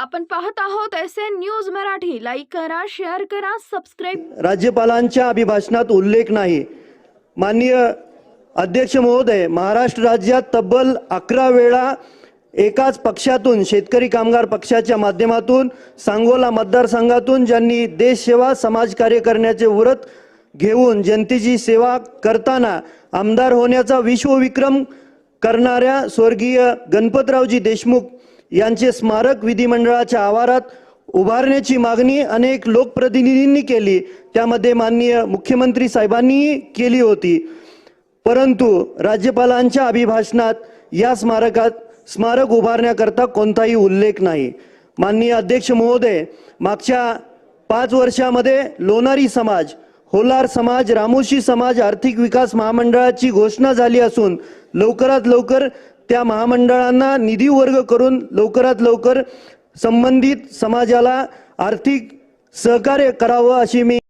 आपण पाहत आहोत S N news Marathi. Like करा शेअर करा सबस्क्राईब राज्यपालांच्या अभिभाषणात उल्लेख नाही. माननीय अध्यक्ष महोदय महाराष्ट्र राज्यात तब्बल अकरा वेळा एकाच पक्षातून शेतकरी कामगार पक्षाच्या माध्यमातून सांगोला मतदारसंघातून ज्यांनी देशसेवा समाजकार्य करण्याचे व्रत घेऊन जनतेची सेवा करताना आमदार होण्याचा विश्वविक्रम करणाऱ्या स्वर्गीय गणपतरावजी देशमुख यांचे स्मारक विधिमंडळाच्या आवारात उभारण्याची मागणी अनेक लोकप्रतिनिधींनी केली. त्यामध्ये माननीय मुख्यमंत्री साहेबांनीही केली होती. परंतु राज्यपालांच्या अभिभाषणात या स्मारकात स्मारक उभारण्याकरता कोणताही उल्लेख नाही. माननीय अध्यक्ष महोदय मागच्या पाच वर्षामध्ये लोणारी समाज होलार समाज रामोशी समाज आर्थिक विकास महामंडळाची घोषणा झाली असून लवकरात लवकर त्या महामंडळांना निधी वर्ग करून लवकरात लवकर संबंधित समाजाला आर्थिक सहकार्य करावं अशी मी